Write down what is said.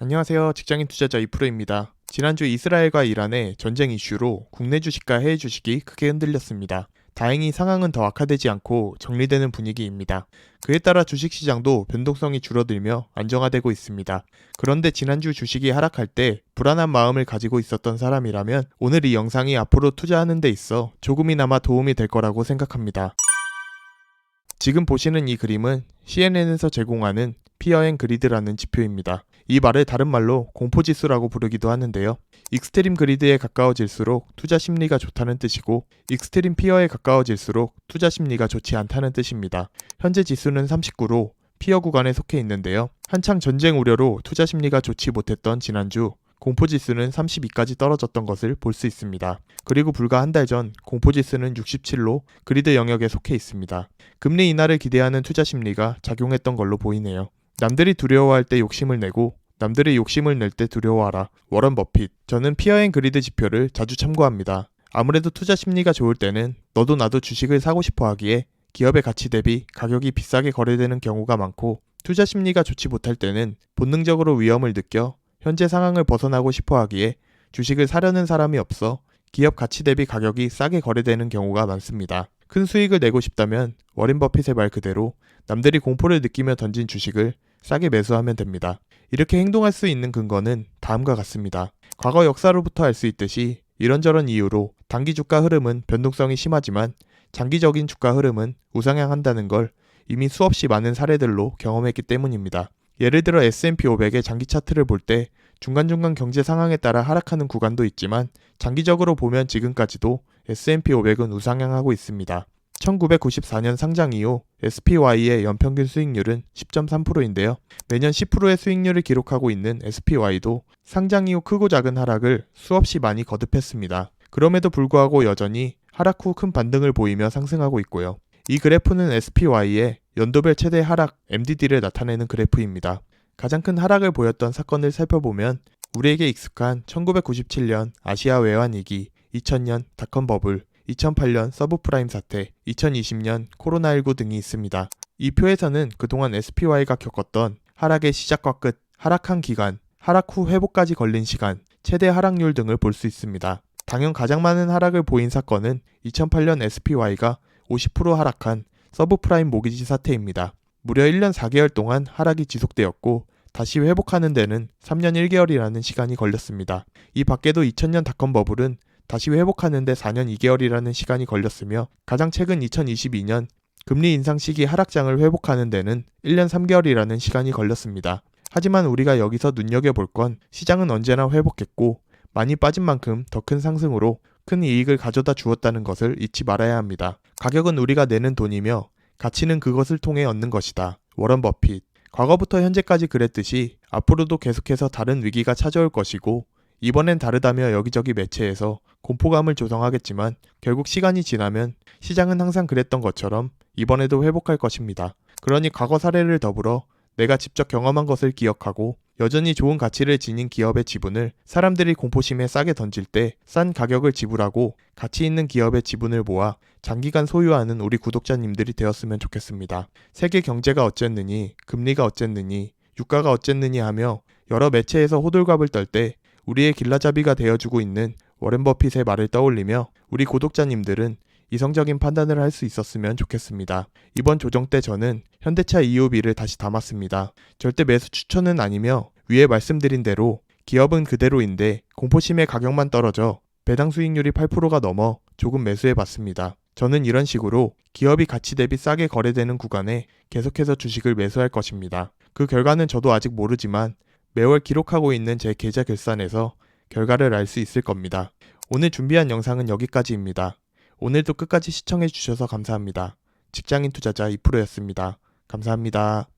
안녕하세요. 직장인 투자자 이프로입니다. 지난주 이스라엘과 이란의 전쟁 이슈로 국내 주식과 해외 주식이 크게 흔들렸습니다. 다행히 상황은 더 악화되지 않고 정리되는 분위기입니다. 그에 따라 주식 시장도 변동성이 줄어들며 안정화되고 있습니다. 그런데 지난주 주식이 하락할 때 불안한 마음을 가지고 있었던 사람이라면 오늘 이 영상이 앞으로 투자하는 데 있어 조금이나마 도움이 될 거라고 생각합니다. 지금 보시는 이 그림은 CNN에서 제공하는 피어앤 그리드라는 지표입니다. 이 말을 다른 말로 공포지수라고 부르기도 하는데요. 익스트림 그리드에 가까워질수록 투자 심리가 좋다는 뜻이고 익스트림 피어에 가까워질수록 투자 심리가 좋지 않다는 뜻입니다. 현재 지수는 39로 피어 구간에 속해 있는데요. 한창 전쟁 우려로 투자 심리가 좋지 못했던 지난주 공포지수는 32까지 떨어졌던 것을 볼 수 있습니다. 그리고 불과 한 달 전 공포지수는 67로 그리드 영역에 속해 있습니다. 금리 인하를 기대하는 투자 심리가 작용했던 걸로 보이네요. 남들이 두려워할 때 욕심을 내고 남들이 욕심을 낼 때 두려워하라. 워런 버핏. 저는 피어앤 그리드 지표를 자주 참고합니다. 아무래도 투자 심리가 좋을 때는 너도 나도 주식을 사고 싶어 하기에 기업의 가치 대비 가격이 비싸게 거래되는 경우가 많고 투자 심리가 좋지 못할 때는 본능적으로 위험을 느껴 현재 상황을 벗어나고 싶어 하기에 주식을 사려는 사람이 없어 기업 가치 대비 가격이 싸게 거래되는 경우가 많습니다. 큰 수익을 내고 싶다면 워린 버핏의 말 그대로 남들이 공포를 느끼며 던진 주식을 싸게 매수하면 됩니다. 이렇게 행동할 수 있는 근거는 다음과 같습니다. 과거 역사로부터 알 수 있듯이 이런저런 이유로 단기 주가 흐름은 변동성이 심하지만 장기적인 주가 흐름은 우상향한다는 걸 이미 수없이 많은 사례들로 경험했기 때문입니다. 예를 들어 S&P 500의 장기 차트를 볼 때 중간중간 경제 상황에 따라 하락하는 구간도 있지만 장기적으로 보면 지금까지도 S&P 500은 우상향하고 있습니다. 1994년 상장 이후 SPY의 연평균 수익률은 10.3%인데요. 매년 10%의 수익률을 기록하고 있는 SPY도 상장 이후 크고 작은 하락을 수없이 많이 거듭했습니다. 그럼에도 불구하고 여전히 하락 후 큰 반등을 보이며 상승하고 있고요. 이 그래프는 SPY의 연도별 최대 하락 MDD를 나타내는 그래프입니다. 가장 큰 하락을 보였던 사건을 살펴보면 우리에게 익숙한 1997년 아시아 외환위기, 2000년 닷컴 버블, 2008년 서브프라임 사태, 2020년 코로나19 등이 있습니다. 이 표에서는 그동안 SPY가 겪었던 하락의 시작과 끝, 하락한 기간, 하락 후 회복까지 걸린 시간, 최대 하락률 등을 볼 수 있습니다. 당연 가장 많은 하락을 보인 사건은 2008년 SPY가 50% 하락한 서브프라임 모기지 사태입니다. 무려 1년 4개월 동안 하락이 지속되었고 다시 회복하는 데는 3년 1개월이라는 시간이 걸렸습니다. 이 밖에도 2000년 닷컴 버블은 다시 회복하는데 4년 2개월이라는 시간이 걸렸으며 가장 최근 2022년 금리 인상 시기 하락장을 회복하는 데는 1년 3개월이라는 시간이 걸렸습니다. 하지만 우리가 여기서 눈여겨볼 건 시장은 언제나 회복했고 많이 빠진 만큼 더 큰 상승으로 큰 이익을 가져다 주었다는 것을 잊지 말아야 합니다. 가격은 우리가 내는 돈이며 가치는 그것을 통해 얻는 것이다. 워런 버핏. 과거부터 현재까지 그랬듯이 앞으로도 계속해서 다른 위기가 찾아올 것이고 이번엔 다르다며 여기저기 매체에서 공포감을 조성하겠지만 결국 시간이 지나면 시장은 항상 그랬던 것처럼 이번에도 회복할 것입니다. 그러니 과거 사례를 더불어 내가 직접 경험한 것을 기억하고 여전히 좋은 가치를 지닌 기업의 지분을 사람들이 공포심에 싸게 던질 때 싼 가격을 지불하고 가치 있는 기업의 지분을 모아 장기간 소유하는 우리 구독자님들이 되었으면 좋겠습니다. 세계 경제가 어쨌느니, 금리가 어쨌느니, 유가가 어쨌느니 하며 여러 매체에서 호들갑을 떨 때 우리의 길라잡이가 되어주고 있는 워렌 버핏의 말을 떠올리며 우리 구독자님들은 이성적인 판단을 할 수 있었으면 좋겠습니다. 이번 조정 때 저는 현대차 EUB를 다시 담았습니다. 절대 매수 추천은 아니며 위에 말씀드린 대로 기업은 그대로인데 공포심의 가격만 떨어져 배당 수익률이 8%가 넘어 조금 매수해 봤습니다. 저는 이런 식으로 기업이 가치 대비 싸게 거래되는 구간에 계속해서 주식을 매수할 것입니다. 그 결과는 저도 아직 모르지만 매월 기록하고 있는 제 계좌 결산에서 결과를 알 수 있을 겁니다. 오늘 준비한 영상은 여기까지입니다. 오늘도 끝까지 시청해 주셔서 감사합니다. 직장인 투자자 2%였습니다. 감사합니다.